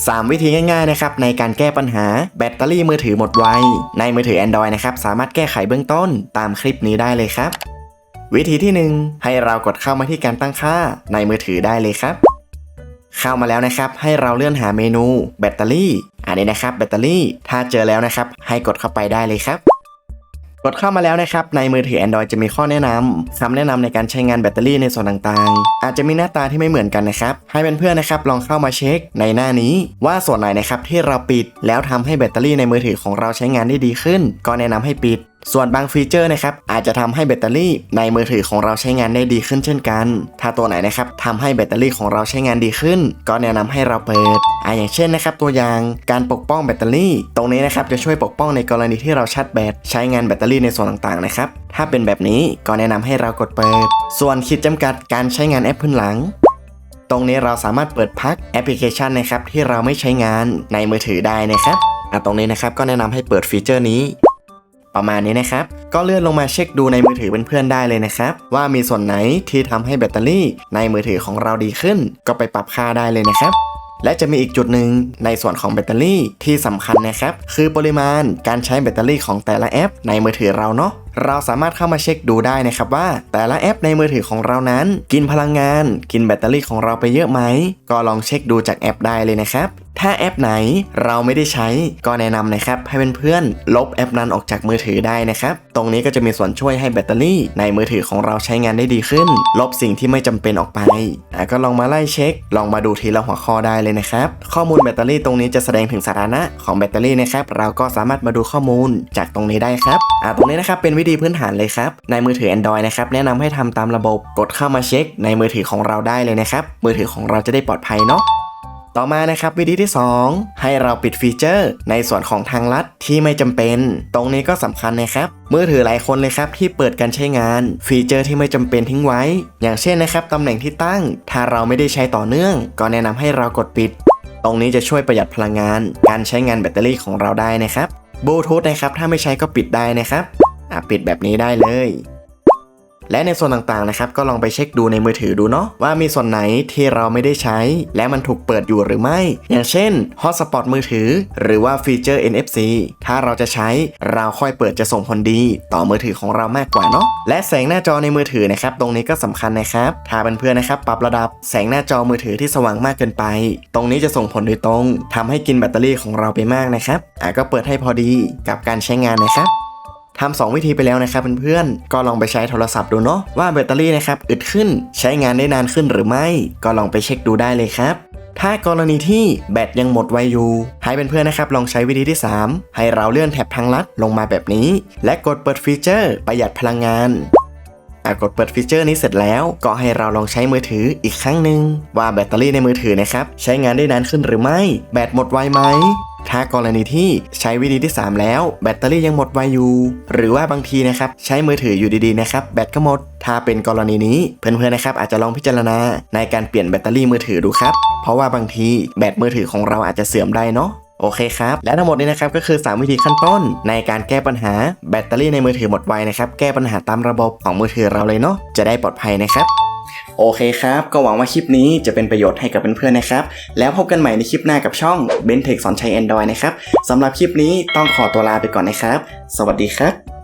3 วิธีง่ายๆนะครับในการแก้ปัญหาแบตเตอรี่มือถือหมดไว ในมือถือ Android นะครับสามารถแก้ไขเบื้องต้นตามคลิปนี้ได้เลยครับ วิธีที่ 1 ให้เรากดเข้ามาที่การตั้งค่าในมือถือได้เลยครับ เข้ามาแล้วนะครับ ให้เราเลื่อนหาเมนูแบตเตอรี่ อันนี้นะครับแบตเตอรี่ถ้าเจอแล้วนะครับ ให้กดเข้าไปได้เลยครับ กดเข้ามาแล้วนะครับ ในมือถือ Android จะมีข้อแนะนำคำแนะนำในการใช้งานแบตเตอรี่ในส่วนต่างๆ อาจจะมีหน้าตาที่ไม่เหมือนกันนะครับ ให้เพื่อนๆนะครับ ลองเข้ามาเช็คในหน้านี้ ว่าส่วนไหนนะครับที่เราปิด แล้วทำให้แบตเตอรี่ในมือถือของเราใช้งานได้ดีขึ้น ก็แนะนำให้ปิด ส่วนบางฟีเจอร์นะครับอาจจะทำให้แบตเตอรี่ในมือถือของเราใช้งานได้ดีขึ้นเช่นกัน ถ้าตัวไหนนะครับทำให้แบตเตอรี่ของเราใช้งานดีขึ้น ก็แนะนำให้เราเปิดอ่าอย่างเช่นนะครับตัวอย่างการปกป้องแบตเตอรี่ ตรงนี้นะครับจะช่วยปกป้องในกรณีที่เราชาร์จแบตใช้งานแบตเตอรี่ในส่วนต่างๆนะครับถ้าเป็นแบบนี้ก็แนะนำให้เรากดเปิด ส่วนขีดจำกัดการใช้งานแอปพื้นหลังตรงนี้เราสามารถเปิดพักแอปพลิเคชันนะครับที่เราไม่ใช้งานในมือถือได้นะครับอะตรงนี้นะครับก็แนะนำให้เปิดฟีเจอร์นี้ ประมาณนี้นะครับ ก็เลื่อนลงมาเช็คดูในมือถือเพื่อนๆได้เลยนะครับ ว่ามีส่วนไหนที่ทำให้แบตเตอรี่ในมือถือของเราดีขึ้น ก็ไปปรับค่าได้เลยนะครับและจะมีอีกจุดหนึ่งในส่วนของแบตเตอรี่ที่สำคัญนะครับ คือปริมาณการใช้แบตเตอรี่ของแต่ละแอป ในมือถือเราเนาะเราสามารถเข้ามาเช็คดูได้นะครับว่า แต่ละแอปในมือถือของเรานั้น กินพลังงาน กินแบตเตอรี่ของเราไปเยอะไหม ก็ลองเช็คดูจากแอปได้เลยนะครับ ถ้าแอปไหนเราไม่ได้ใช้ก็แนะนำนะครับให้เพื่อนๆลบแอปนั้นออกจากมือถือได้นะครับ ตรงนี้ก็จะมีส่วนช่วยให้แบตเตอรี่ ในมือถือของเราใช้งานได้ดีขึ้น ลบสิ่งที่ไม่จำเป็นออกไปอะก็ลองมาไล่เช็ค ลองมาดูทีละหัวข้อได้เลยนะครับ ข้อมูลแบตเตอรี่ตรงนี้จะแสดงถึงสถานะของแบตเตอรี่นะครับ เราก็สามารถมาดูข้อมูลจากตรงนี้ได้ครับอะตรงนี้นะครับเป็นวิธีพื้นฐานเลยครับ ในมือถือ Android นะครับแนะนำให้ทำตามระบบกดเข้ามาเช็ค ในมือถือของเราได้เลยนะครับ มือถือของเราจะได้ปลอดภัยเนาะ ต่อมานะครับวิธีที่ 2 ให้เราปิดฟีเจอร์ในส่วนของทางลัดที่ไม่จำเป็น ตรงนี้ก็สำคัญนะครับมือถือหลายคนเลยครับที่เปิดการใช้งาน ฟีเจอร์ที่ไม่จำเป็นทิ้งไว้ อย่างเช่นนะครับตำแหน่งที่ตั้ง ถ้าเราไม่ได้ใช้ต่อเนื่อง ก็แนะนำให้เรากดปิด ตรงนี้จะช่วยประหยัดพลังงาน การใช้งานแบตเตอรี่ของเราได้นะครับบลูทูธนะครับถ้าไม่ใช้ก็ปิดได้นะครับปิดแบบนี้ได้เลย และในส่วนต่างๆนะครับก็ลองไปเช็คดูในมือถือดูเนาะว่ามีส่วนไหนที่เราไม่ได้ใช้ และมันถูกเปิดอยู่หรือไม่ อย่างเช่น Hotspot มือถือ หรือว่าฟีเจอร์ NFC ถ้าเราจะใช้เราค่อยเปิดจะส่งผลดี ต่อมือถือของเรามากกว่าเนาะและแสงหน้าจอในมือถือนะครับตรงนี้ก็สำคัญนะครับถ้าเป็นเพื่อนๆนะครับปรับระดับแสงหน้าจอมือถือที่สว่างมากเกินไป ตรงนี้จะส่งผลโดยตรงทำให้กินแบตเตอรี่ของเราไปมากนะครับอะก็เปิดให้พอดีกับการใช้งานนะครับ ทำสองวิธีไปแล้วนะครับเพื่อนๆก็ลองไปใช้โทรศัพท์ดูเนาะว่าแบตเตอรี่นะครับอึดขึ้นใช้งานได้นานขึ้นหรือไม่ ก็ลองไปเช็คดูได้เลยครับถ้ากรณีที่แบตยังหมดไวอยู่ให้เพื่อนๆนะครับลองใช้วิธีที่ 3 ให้เราเลื่อนแถบทางลัดลงมาแบบนี้ และกดเปิดฟีเจอร์ประหยัดพลังงานกดเปิดฟีเจอร์นี้เสร็จแล้วก็ให้เราลองใช้มือถืออีกครั้งหนึ่งว่าแบตเตอรี่ในมือถือนะครับใช้งานได้นานขึ้นหรือไม่ แบตหมดไวไหม ถ้ากรณีที่ใช้วิธีที่ 3 แล้ว แบตเตอรี่ยังหมดไวอยู่ หรือว่าบางทีนะครับใช้มือถืออยู่ดีๆนะครับแบตก็หมด ถ้าเป็นกรณีนี้เพื่อนๆนะครับอาจจะลองพิจารณาในการเปลี่ยนแบตเตอรี่มือถือดูครับ เพราะว่าบางทีแบตมือถือของเราอาจจะเสื่อมได้เนาะโอเคครับ และทั้งหมดนี้นะครับก็คือ 3 วิธีขั้นต้น ในการแก้ปัญหาแบตเตอรี่ในมือถือหมดไวนะครับแก้ปัญหาตามระบบของมือถือเราเลยเนาะจะได้ปลอดภัยนะครับ โอเคครับ ก็หวังว่าคลิปนี้จะเป็นประโยชน์ให้กับเพื่อนๆนะครับ แล้วพบกันใหม่ในคลิปหน้ากับช่อง b e n t e c h สอนใช้ Android นะครับสำหรับคลิปนี้ต้องขอตัวลาไปก่อนนะครับ สวัสดีครับ